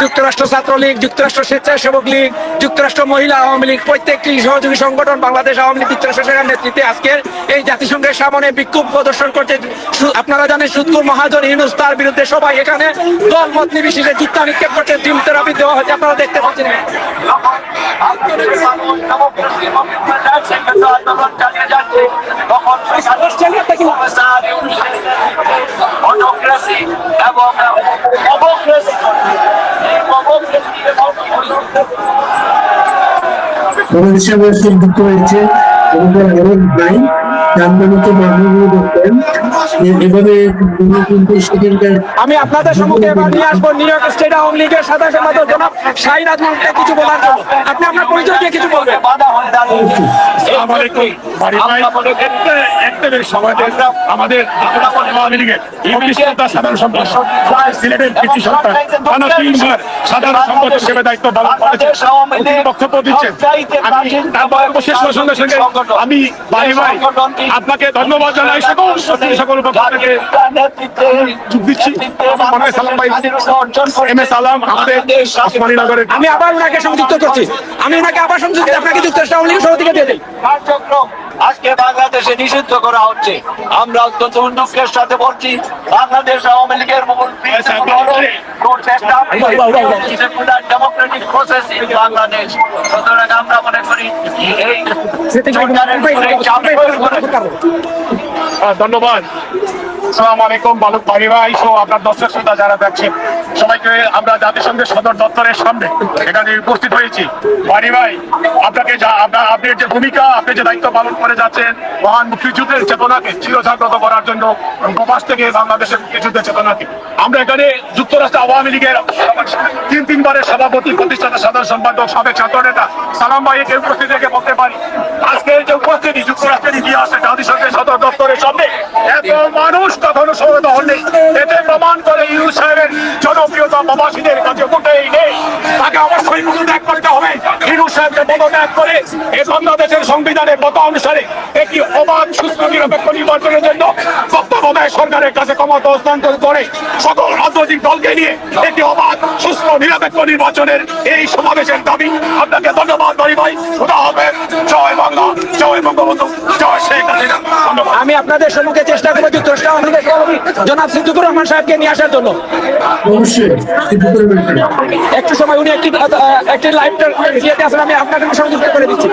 যুক্তরাষ্ট্র ছাত্রলীগ, যুক্তরাষ্ট্র স্বেচ্ছাসেবক লীগ, যুক্তরাষ্ট্র মহিলা আওয়ামী লীগ, প্রত্যেকটি সহযোগী সংগঠন, বাংলাদেশ আওয়ামী লীগ, যুক্তরাষ্ট্র শাখার নেতৃত্বে আজকের এই জাতিসংঘের সামনে বিক্ষোভ প্রদর্শন করতে সু- আপনারা জানেন সুদকুর মহাজন ইউনুস তার বিরুদ্ধে সবাই এখানে দল মত নির্বিশেষে চিত্তা নিক্ষেপ করছে, ডিম থেরাপি দেওয়া হচ্ছে, আপনারা দেখতে পাচ্ছেন। এবং আমাদের হিসাবে যুক্ত হয়েছে আমাদের অনেক ভাই জানবানিকে মামুনি করতেন এভাবে উনি কিন্তু সেখানকার আমি আপনাদের সম্মুখে এবার নিয়ে আসব নিউ ইয়র্ক স্টেট আওয়ামী লীগের সাধারণ সম্পাদক জনাব শাহিন আজমলকে কিছু বলার জন্য। আপনি আপনার পরিচয় দিয়ে কিছু বলবেন। বাড়ি আমাদের আওয়ামী লীগের সাধারণ সম্পাদক সিলেটের কৃষি সন্তান টানা তিনবার সাধারণ সম্পাদক হিসেবে দায়িত্ব পালন করেছেন। তিনি বক্তব্য দিচ্ছেন। আমি তার বক্তব্য শেষ সঙ্গে সঙ্গে আমি বাড়ি ভাই আপনাকে ধন্যবাদ জানাই সকল সকল পক্ষ থেকে। দিচ্ছি। আমার মনে হয় সালাম ভাই এম এস সালাম আমাদের ওসমানী নগরের। আমি আবার ওনাকে সংযুক্ত করছি। আমি ওনাকে আবার সংযুক্ত আপনাকে যুক্তরাষ্ট্র আওয়ামী লীগের সভাপতিকে দিয়ে দিই আজকে বাংলাদেশে নিষিদ্ধ করা হচ্ছে। আমরা অত্যন্ত উন্নতের সাথে বলছি বাংলাদেশ আওয়ামী লীগের মূল ডেমোক্রেটিক প্রসেস ইন বাংলাদেশ সুতরাং আমরা মনে করি এই ধন্যবাদ এখানে উপস্থিত আপনার যে ভূমিকা, আপনি যে দায়িত্ব পালন করে যাচ্ছেন, মহান মুক্তিযুদ্ধের চেতনাকে চিরজাগ্রত করার জন্য প্রবাস থেকে বাংলাদেশের মুক্তিযুদ্ধের চেতনাকে। আমরা এখানে যুক্তরাষ্ট্র আওয়ামী লীগের তিন, তিনবারের সভাপতি, প্রতিষ্ঠাতা, সাধারণ সম্পাদক, সাবেক ছাত্র নেতা সালাম ভাইকে উপস্থিত রেখে বলতে পারি। আজকের যে উপস্থিতি যুক্তরাষ্ট্রের ইতিহাসে জাতিসংঘের সদর দপ্তরের সামনে, এত মানুষ কখনো সমবেত হননি এতে প্রমাণ করে ইউনুস সাহেবের জনপ্রিয়তা প্রবাসীদের কাছে মোটেই নেই। তাকে অবশ্যই পদত্যাগ করতে হবে। ইউনুস সাহেবকে পদত্যাগ করে এই বাংলাদেশের সংবিধানের মত অনুসারে একটি অবাধ, সুস্থ, নিরপেক্ষ নির্বাচনের জন্য তত্ত্বাবধায়ক সরকারের কাছে ক্ষমতা হস্তান্তর করে সকল রাজনৈতিক দলকে নিয়ে একটি অবাধ, সুস্থ, নিরপেক্ষ নির্বাচনের এই সমাবেশের দাবি আপনাকে ধন্যবাদ বাড়ি ভাই। খুদা হবে জয় বাংলা, জয় বঙ্গবন্ধু। জয় শেখ হাসিনা। আমি আপনাদের সম্মুখে চেষ্টা করব যুক্তরাষ্ট্র সভাপতি জনাব সিদ্দিকুর রহমান সাহেবকে নিয়ে আসার জন্য। একটু সময় উনি একটি একটি ইয়েতে আছেন আমি আপনাকে সংযুক্ত করে দিচ্ছি।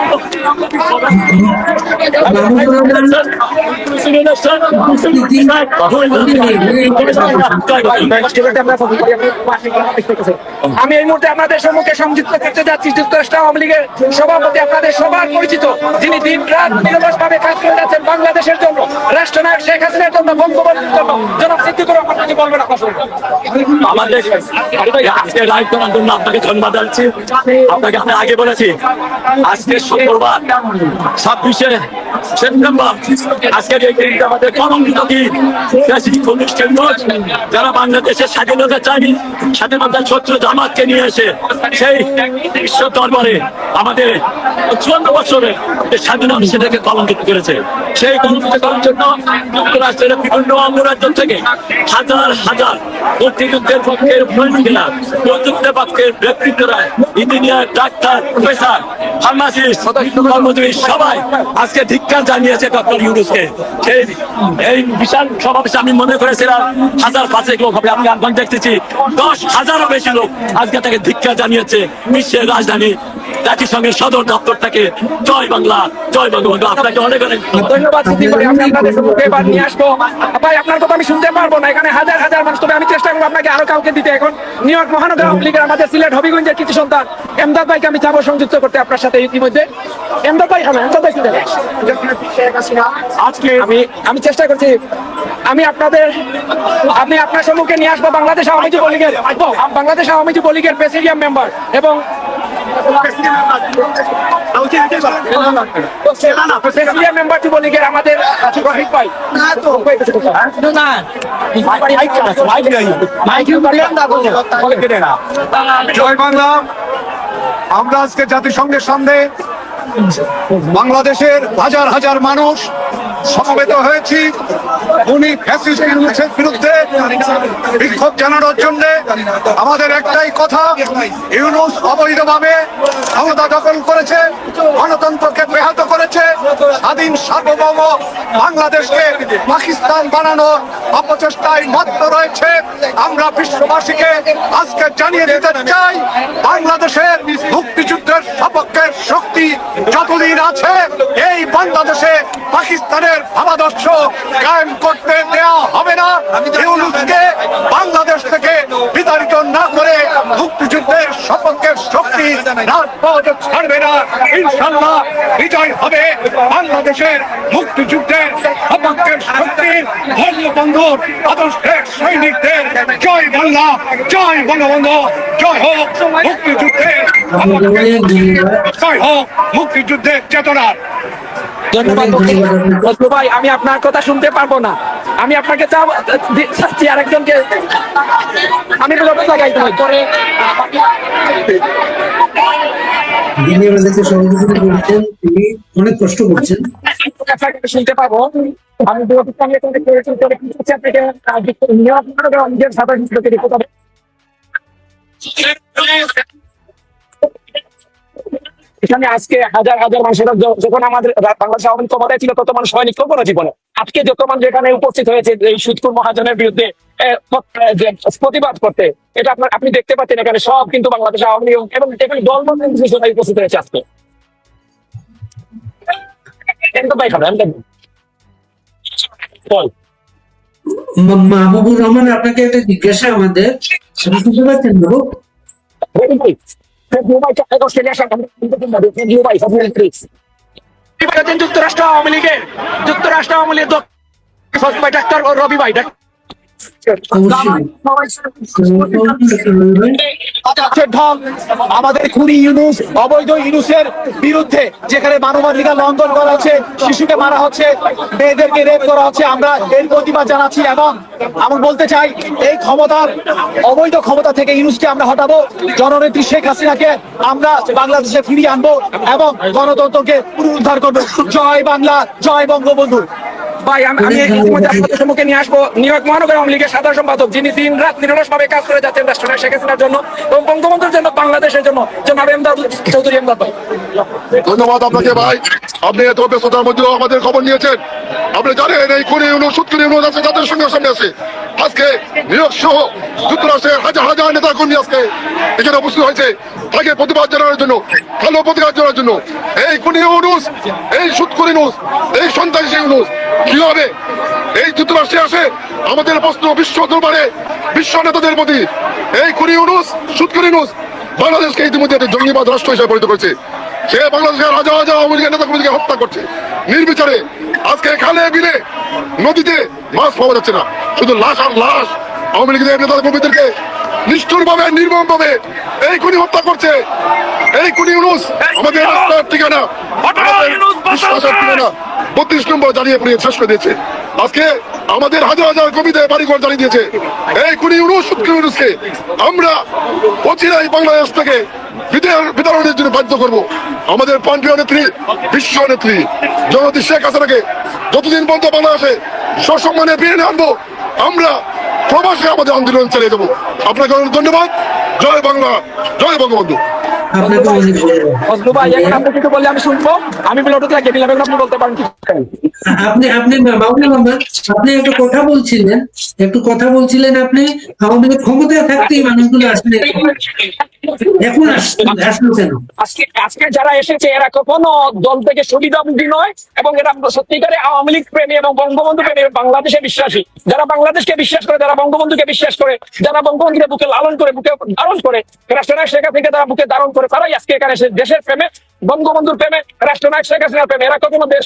আমি এই মুহূর্তে আপনাদের সম্মুখে সংযুক্ত করতে যাচ্ছি। যুক্তরাষ্ট্র আওয়ামী লীগের সভাপতি আপনাদের সবার পরিচিত যিনি দিন রাত নিরলস ভাবে কাজ করে যাচ্ছেন বাংলাদেশের জন্য। রাষ্ট্রনায়ক শেখ হাসিনার জন্য যারা বাংলাদেশের স্বাধীনতা চাই স্বাধীনতার শত্রু জামাতকে নিয়ে এসে সেই বিশ্ব দরবারে আমাদের চুয়ান্ন বছরে স্বাধীনতা, সেটাকে কলঙ্কিত করেছে। সেই কলঙ্কিত করার জন্য যুক্তরাষ্ট্রের বিভিন্ন সবাই আজকে ধিক্কার জানিয়েছে ডক্টর সেই বিশাল আমি মনে করেছিলাম হাজার পাঁচেক লোক হবে, আমি এখন দেখতেছি দশ হাজারও বেশি লোক আজকে তাকে ধিক্ষা জানিয়েছে বিশ্বের রাজধানী জাতিসংঘের সদর দপ্তর থেকে জয় বাংলা, জয় বঙ্গবন্ধু। আপনাকে অনেক অনেক ধন্যবাদ। আমি আপনাদের সম্মুখে এবার নিয়ে আসব। ভাই, আপনার কথা আমি শুনতে পারব না। এখানে হাজার হাজার মানুষ, তবে আমি চেষ্টা করব আপনাকে আরও কাউকে দিতে। এখন নিউ ইয়র্ক মহানগর আওয়ামী লীগের আমাদের সিলেট হবিগঞ্জের কিছু সন্তান, এমদাদ ভাইকে আমি চাবো সংযুক্ত করতে আপনার সাথে ইতিমধ্যে। এমদাদ ভাই হ্যাঁ এমদাদ ভাই শুনতে আজকে আমি আমি চেষ্টা করছি, আমি আপনাদের, আমি আপনার সম্মুখে নিয়ে আসব বাংলাদেশ আওয়ামী লীগের, বাংলাদেশ আওয়ামী লীগের প্রেসিডিয়াম মেম্বার এবং জয় বাংলা। আমরা আজকে জাতিসংঘের সামনে বাংলাদেশের হাজার হাজার মানুষ সমবেত হয়েছি। উনি ফ্যাসিস্ট ইংলিশের বিরুদ্ধে বিক্ষোভ জানানোর জন্য আমাদের একটাই কথা, ইউনুস অবৈধভাবে ক্ষমতা দখল করেছে, গণতন্ত্রকে ব্যাহত করেছে, স্বাধীন সার্বভৌম বাংলাদেশকে পাকিস্তান বানানোর অপচেষ্টায় মত্ত রয়েছে। আমরা বিশ্ববাসীকে আজকে জানিয়ে দিতে চাই, বাংলাদেশের মুক্তিযুদ্ধের সপক্ষের শক্তি যতদিন আছে, এই বাংলাদেশে পাকিস্তানের ভাবাদর্শ কায়েম করতে দেওয়া হবে না। ইউনুসকে বাংলাদেশ থেকে বিতাড়িত না করে মুক্তিযুদ্ধের সপক্ষের শক্তি রাজপথ ছাড়বে না। ইনশাল্লাহ বিজয় হবে বাংলাদেশের মুক্তিযুদ্ধের সপক্ষের শক্তির বঙ্গবন্ধুর আদর্শের সৈনিকদের জয় বাংলা জয় বঙ্গবন্ধু জয় হোক মুক্তিযুদ্ধের জয় হোক মুক্তিযুদ্ধের চেতনার। ভাই আমি আপনার কথা শুনতে পারব না। আমি আপনাকে চাচ্ছি আরেকজনকে। আমি লোকে লাগাইতে হয় পরে তিনি অনেক কষ্ট করছেন। শুনতে পাবো। আমি আপনাকে এখানে আজকে হাজার হাজার মানুষেরা যখন আমাদের বাংলাদেশ আওয়ামী ক্ষমতায় ছিল তত মানুষ হয়নি কখনো জীবনে। আজকে যত মানুষ এখানে উপস্থিত হয়েছে এই সুদকুর মহাজনের বিরুদ্ধে প্রতিবাদ করতে এটা আপনার আপনি দেখতে পাচ্ছেন এখানে সব কিন্তু বাংলাদেশ আওয়ামী লীগ এবং এখানে দল বন্ধ উপস্থিত হয়েছে আজকে। বল। মাহবুবুর রহমান আপনাকে একটা জিজ্ঞাসা আমাদের। শুনতে পাচ্ছেন বাবু? Dubai চাই অস্ট্রেলিয়ার সাথে দুবাই যুক্তরাষ্ট্র আওয়ামী লীগের যুক্তরাষ্ট্র আওয়ামী লীগ ডাক্তার রবি ভাই। ঢং আমাদের খুনি ইউনুস, অবৈধ ইউনুসের বিরুদ্ধে যেখানে মানবাধিকার লঙ্ঘন করা হচ্ছে, শিশুকে মারা হচ্ছে, মেয়েদেরকে রেপ করা হচ্ছে, আমরা এর প্রতিবাদ জানাচ্ছি এবং আমি বলতে চাই, এই ক্ষমতার অবৈধ ক্ষমতা থেকে ইউনুসকে আমরা হটাবো, জননেত্রী শেখ হাসিনাকে আমরা বাংলাদেশে ফিরিয়ে আনব এবং গণতন্ত্রকে পুনরুদ্ধার করব। জয় বাংলা, জয় বঙ্গবন্ধু। ভাই আমি আমি ইতিমধ্যে আপনাদের সম্মুখে নিয়ে আসব। নিউ ইয়র্ক মহানগর আওয়ামী লীগের সাধারণ সম্পাদক যিনি দিন রাত নিরলস ভাবে কাজ করে যাচ্ছেন রাষ্ট্রনায়ক শেখ হাসিনার জন্য এবং বঙ্গবন্ধুর জন্য বাংলাদেশের জন্য। জনাব এমদাদ চৌধুরী এমদাদ ভাই। ধন্যবাদ আপনাকে ভাই। আপনি এত ব্যস্ততার মধ্যেও আমাদের খবর নিয়েছেন। আপনি জানেন এই খুনি ইউনুস সুৎকুনি ইউনুস আছে যাদের সঙ্গে সামনে আছে। আজকে নিয়োগ সহ যুক্তরাষ্ট্রের হাজার হাজার নেতা কর্মী আজকে এখানে উপস্থিত হয়েছে। তাকে প্রতিবাদ জানানোর জন্য ভালো প্রতিবাদ জানানোর জন্য। এই খুনি ইউনুস এই সুৎকুনি ইউনুস এই সন্ত্রাসী ইউনুস কীভাবে এই যুক্তরাষ্ট্রে আসে আমাদের প্রশ্ন বিশ্ব দরবারে বিশ্ব নেতাদের প্রতি। এই খুনি ইউনুস সুৎকুনি ইউনুস বাংলাদেশকে ইতিমধ্যে একটা জঙ্গিবাদ রাষ্ট্র হিসেবে পরিণত করেছে। সে বাংলাদেশের হাজার হাজার আওয়ামী লীগের নেতা কর্মীকে হত্যা করছে। নির্বিচারে আজকে খালে বিলে নদীতে মাছ পাওয়া যাচ্ছে না। শুধু লাশ আর লাশ আওয়ামী লীগের নেতা কর্মীদেরকে নিষ্ঠুর ভাবে নির্মম ভাবে এই খুনি হত্যা করছে। এই খুনি ইউনুস আমাদের রাস্তার ঠিকানা আমাদের বিশ্বাসের ঠিকানা। বত্রিশ নম্বর জ্বালিয়ে পুড়িয়ে শেষ করে দিয়েছে। আজকে আমাদের হাজার হাজার কবিদের বাড়িঘর জ্বালিয়ে দিয়েছে। এই ইউনুস সুৎকুনি ইউনুসকে আমরা অচিরাই বাংলাদেশ থেকে বিতরণের জন্য বাধ্য করব। আমাদের প্রান্তীয় নেত্রী, বিশ্ব নেত্রী জগদী শেখ হাসিনাকে যতদিন পর্যন্ত বাংলাদেশে সসম্মানে ফিরে আনব, আমরা প্রবাসে আমাদের আন্দোলন চালিয়ে দেবো আপনাকে অনেক ধন্যবাদ। জয় বাংলা, জয় বঙ্গবন্ধু। আপনাকে অনেক ফজলু ভাই আপনি কিছু বললে আমি শুনব? আমি এখন আপনি বলতে পারেন আপনি আপনি একটু কথা বলছিলেন একটু কথা বলছিলেন আপনি লীগ ক্ষমতায় থাকতেই মানুষগুলো আসলে এখন আজকে আজকে যারা এসেছে, এরা কখনো দল থেকে নয় এবং এরা সত্যিকারে আওয়ামী লীগ প্রেমী এবং বঙ্গবন্ধু প্রেমী বাংলাদেশে বিশ্বাসী। যারা বাংলাদেশকে বিশ্বাস করে, যারা বঙ্গবন্ধুকে বিশ্বাস করে, যারা বঙ্গবন্ধুকে বুকে লালন করে, বুকে ধারণ করে রাষ্ট্রনায়ক শেখ হাসিনাকে তারা বুকে ধারণ করে, তারাই আজকে এখানে দেশের প্রেমে, বঙ্গবন্ধুর প্রেমে রাষ্ট্রনায়ক শেখ হাসিনার প্রেমে। এরা কখনো দেশ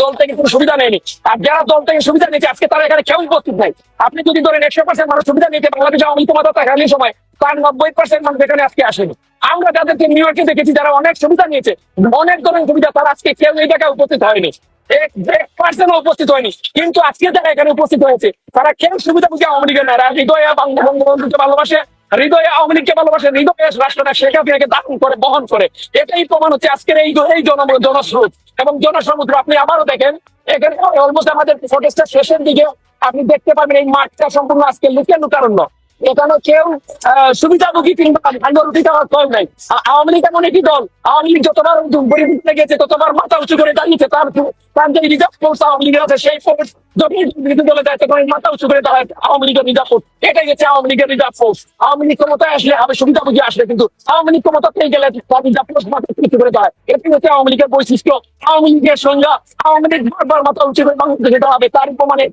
দল থেকে কোনো সুবিধা নেয়নি। আর যারা দল থেকে সুবিধা নিয়েছে, আজকে তারা এখানে কেউ উপস্থিত নাই। আপনি যদি ধরেন একশো পার্সেন্ট মানুষ সুবিধা নিয়েছে, বাংলাদেশে আওয়ামী ক্ষমতা থাকালীন সময় তার নব্বই পার্সেন্ট মানুষ এখানে আজকে আসেনি। আমরা যাদেরকে নিউ ইয়র্কে দেখেছি, যারা অনেক সুবিধা নিয়েছে, অনেক ধরনের সুবিধা, তারা আজকে কেউ এই জায়গায় উপস্থিত হয়নি। উপস্থিত হয়নি। কিন্তু আজকে যারা এখানে উপস্থিত হয়েছে, তারা কেউ সুবিধা বুঝে আওয়ামী না। বঙ্গবন্ধুকে ভালোবাসে হৃদয়ে আওয়ামী লীগকে ভালোবাসে, হৃদয়ে রাষ্ট্রটা শেখ হাসিনাকে দারুণ করে, বহন করে। এটাই প্রমাণ হচ্ছে আজকের এই এই জন জনস্রোত। এবং জনসমুদ্র, আপনি আবারও দেখেন, এখানে অলমোস্ট আমাদের প্রোটেস্টের শেষের দিকে আপনি দেখতে পাবেন এই মাঠটা সম্পূর্ণ আজকে লুকে লুকারণ্য এখানে কেউ সুবিধাভোগী কিংবা ভাঙ্গরুটি দেওয়ার কেউ নাই। আওয়ামী লীগ এমন একটি দল, আওয়ামী লীগ যতবার পরিবর্তনে গেছে, ততবার মাথা উঁচু করে দাঁড়িয়েছে, তার তার যে রিজার্ভ ফোর্স আওয়ামী লীগের আছে, সেই ফোর্স যখন দলে মাথা উঁচু করে দাঁড়ায় আওয়ামী লীগের রিজার্ভ ফোর্স এটাই আওয়ামী লীগের রিজার্ভ ফোর্স আওয়ামী লীগ ক্ষমতায় আসলে হবে সুবিধাভোগী আসলে কিন্তু আওয়ামী লীগ ক্ষমতা পেয়ে গেলে তার রিজার্ভ ফোর্স মাথা উঁচু করে দাঁড়ায়। হচ্ছে আওয়ামী লীগের বৈশিষ্ট্য। আওয়ামী লীগের সংজ্ঞা, আওয়ামী লীগ বারবার মাথা উঁচু করে বাংলাদেশে দাঁড়াবে তার প্রমাণে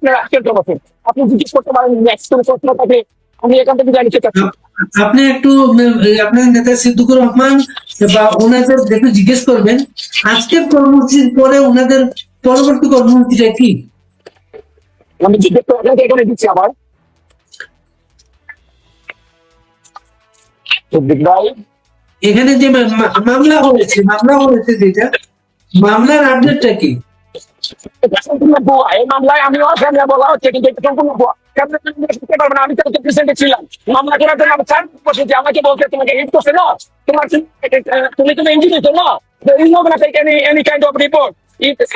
জনফেন আপনি জিজ্ঞেস করতে পারেন, নেক্সট কোনো প্রশ্ন থাকে? আমি এখান থেকে জানিতে চাচ্ছি আপনি একটু আপনার নেতা সিদ্দিকুর রহমান বা ওনাদের একটু জিজ্ঞেস করবেন আজকের কর্মসূচির পরে ওনাদের পরবর্তী কর্মসূচিটা কি? আমি জিজ্ঞেস করে আপনাকে এখানে দিচ্ছি আবার। এখানে যে মামলা হয়েছে মামলা হয়েছে যেটা মামলার আপডেটটা কি।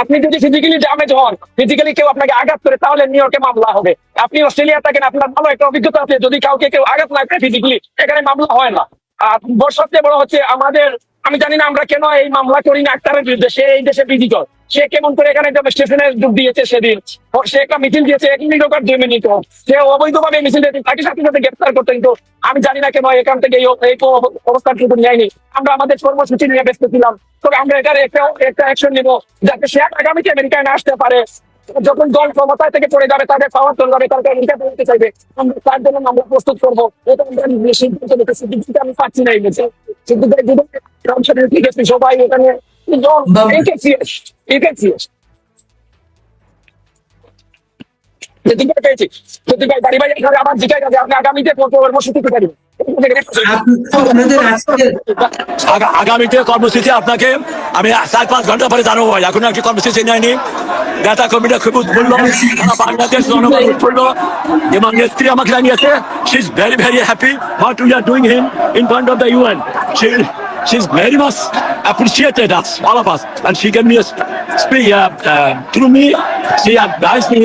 আপনি একটা যদি ফিজিক্যালি ড্যামেজ হন ফিজিক্যালি কেউ আপনাকে আঘাত করে তাহলে নিউ ইয়র্কে মামলা হবে আপনি অস্ট্রেলিয়া থাকেন আপনার ভালো একটা অভিজ্ঞতা আছে যদি কাউকে কেউ আঘাত না করে ফিজিক্যালি এখানে মামলা হয় না আর সবচেয়ে বড় হচ্ছে আমাদের আমি জানি না আমরা কেন এই মামলা করি না আক্তারের বিরুদ্ধে সে এই দেশে বিজিত সে কেমন করে এখানে একটা স্টেশনে ডুব দিয়েছে সেদিন। সে একটা মিছিল দিয়েছে, এক মিনিট আর দুই মিনিট হোক। সে অবৈধভাবে মিছিল দিয়েছে। তাকে সাথে সাথে গ্রেপ্তার করতে কিন্তু আমি জানি না কেন এখান থেকে এই এই অব- অবস্থান কিন্তু নেয়নি। আমরা আমাদের কর্মসূচি নিয়ে ব্যস্ত ছিলাম। তবে আমরা এটার একটা একটা অ্যাকশন নিব যাতে সে আগামীতে আমেরিকায় না আসতে পারে। যখন দল ক্ষমতায় থেকে পড়ে যাবে, তাদের পাওয়ার চলে যাবে তাদের আমেরিকা বলতে চাইবে। তার জন্য আমরা প্রস্তুত করব। এটা আমরা সিদ্ধান্ত নিতেছি আমি পাচ্ছি না এই দেশে কিন্তু ঠিক আছে You. You পেয়েছি বাড়ি বাড়ি জিজ্ঞাসা আপনি আগামীতে কত কর্মসূচি দিতে পারবেন আপ- আপনাদের আজকের আগা- আগামীতে কর্মসূচি আপনাকে আমি চার পাঁচ ঘণ্টা পরে জানাব ভাই। এখনও একটি কর্মসূচি নেয়নি। নেতা কর্মীরা খুব উৎফুল্ল। সারা বাংলাদেশ জনগণ উৎফুল্ল। এবং নেত্রী আমাকে জানিয়েছে she is very very happy what we are doing him in front of the UN she she is very much appreciated us all of us. And she gave me a speak uh, uh, through me. She advised me.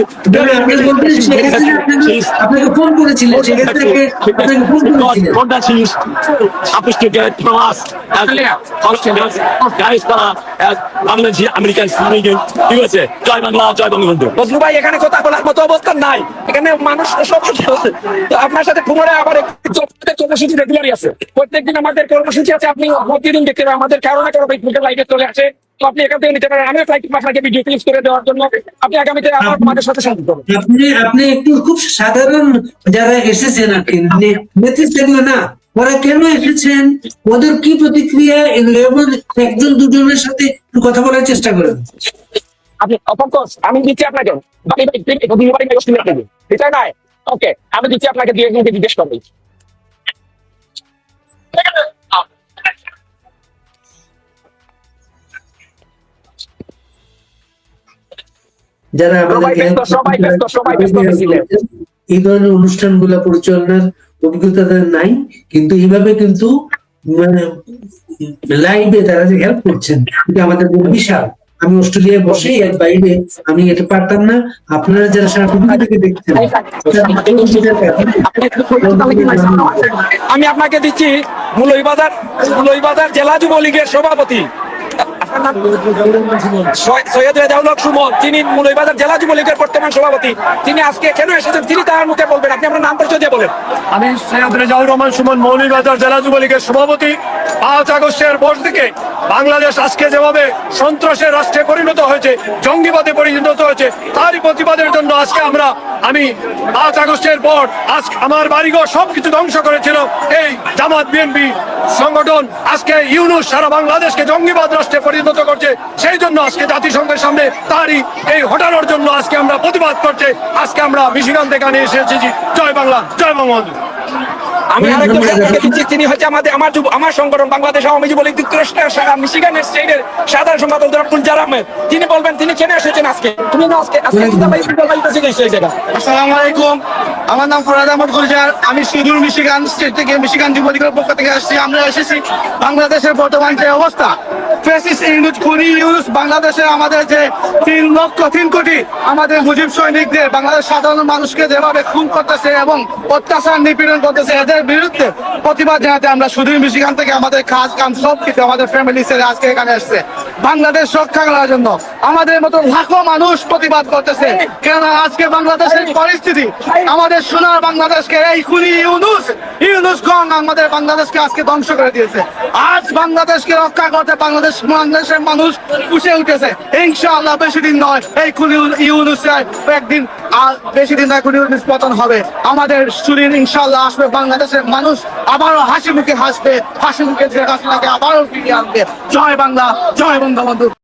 করেছিলেন God that she is supposed from us. As Palestinians, guys, uh, as Bangladeshi Americans, ঠিক আছে জয় বাংলা জয় বঙ্গবন্ধু বদলু ভাই এখানে কথা বলার মতো অবস্থান নাই। এখানে মানুষ সব তো আপনার সাথে পুনরায় আবার একটু কর্মসূচি রেগুলারই আছে। প্রত্যেকদিন আমাদের কর্মসূচি আছে আপনি প্রতিদিন দেখতে আমাদের কারও না কারও ফেসবুকে লাইভে চলে আসে তো আপনি এখান থেকে নিতে পারেন। আমিও ফ্লাইট আপনাকে ভিডিও ক্লিপ করে দেওয়ার জন্য। আপনি আগামীতে আবার আমাদের সাথে সাহায্য করবেন আপনি আপনি একটু খুব সাধারণ যারা এসেছেন আর কি নে- নেতৃস্থানীয় না ওরা কেন এসেছেন? ওদের কি প্রতিক্রিয়া? এবং একজন দুজনের সাথে কথা বলার চেষ্টা করেন। আপনি অফকোর্স আমি দিচ্ছি আপনাকে। বাড়ি বাড়ি দুই বাড়ি ওকে আমি দিচ্ছি আপনাকে দিয়ে জিজ্ঞেস করবেন যারা আমাদেরকে। এই ধরনের অনুষ্ঠানগুলো পরিচালনার অভিজ্ঞতা নাই কিন্তু এইভাবে কিন্তু মানে লাইভে তারা যে হেল্প করছেন এটা আমাদের বিশাল। আমি অস্ট্রেলিয়ায় বসেই এর বাইরে আমি এটা পারতাম না। আপনারা যারা সারা পৃথিবী থেকে দেখছেন আমি আপনাকে দিচ্ছি মুলইবাজার মুলইবাজার জেলা যুবলীগের সভাপতি। সৈয়দ সুমন, তিনি জেলা যুবলীগের বর্তমান সভাপতি। তিনি আজকে কেন এসেছেন? তিনি তার মুখে বলবেন। আপনি আপনার নাম পরিচয় দিয়ে বলেন। আমি সৈয়দ রহমান সুমন জেলা যুবলীগের সভাপতি। পাঁচ আগস্টের থেকে বাংলাদেশ আজকে যেভাবে সন্ত্রাসের রাষ্ট্রে পরিণত হয়েছে, জঙ্গিবাদে পরিণত হয়েছে, তারই প্রতিবাদের জন্য আজকে আমরা আমি পাঁচ আগস্টের পর আজ আমার বাড়িঘর সবকিছু ধ্বংস করেছিল। এই জামাত বিএনপি সংগঠন আজকে ইউনুস সারা বাংলাদেশকে জঙ্গিবাদ রাষ্ট্রে পরিণত করছে সেই জন্য আজকে জাতিসংঘের সামনে তারই এই হটানোর জন্য আজকে আমরা প্রতিবাদ করছে। আজকে আমরা মিশিগান থেকে নিয়ে এসেছি। জয় বাংলা জয় বঙ্গবন্ধু। আমি আরেকজন দিচ্ছি তিনি হচ্ছে আমাদের আমার যুব- আমার সংগঠন বাংলাদেশ আওয়ামী যুবলীগ যুক্তরাষ্ট্রের মিশিগানের স্টেটের সাধারণ সম্পাদক জনাব গুলজার আহমেদ। তিনি বলবেন তিনি কেন এসেছেন আজকে। তুমি না আজকে আজকে আসসালামু আলাইকুম। আমার নাম ফরাদ আহমদ গুলজার। আমি সুদূর, মিশিগান, স্টেট থেকে মিশিগান যুবলীগের পক্ষ থেকে আসছি। আমরা এসেছি বাংলাদেশের বর্তমান যে অবস্থা। এদের বিরুদ্ধে প্রতিবাদ জানাতে আমরা থেকে আমাদের কাজ, কাম আমাদের ফ্যামিলি আজকে এখানে এসছে। বাংলাদেশ রক্ষা করার জন্য আমাদের মতো লাখো মানুষ প্রতিবাদ করতেছে। কেননা আজকে বাংলাদেশের পরিস্থিতি আমাদের সোনার বাংলাদেশকে, এই খুনি ইউনুস ইউনুস গং আমাদের বাংলাদেশকে আজকে ধ্বংস করে দিয়েছে। আজ বাংলাদেশকে রক্ষা করতে বাংলাদেশ, বাংলাদেশের মানুষ উঠে উঠেছে। ইনশাআল্লাহ বেশি দিন নয়, এই খুনি ইউনুস একদিন বেশি দিন নয়, খুনি ইউনুস পতন হবে। আমাদের সুদিন ইনশাআল্লাহ আসবে, বাংলাদেশের মানুষ আবারও হাসি মুখে হাসবে হাসি মুখে শেখ হাসিনাকে আবারও ফিরিয়ে আনবে। জয় বাংলা, জয় বঙ্গবন্ধু।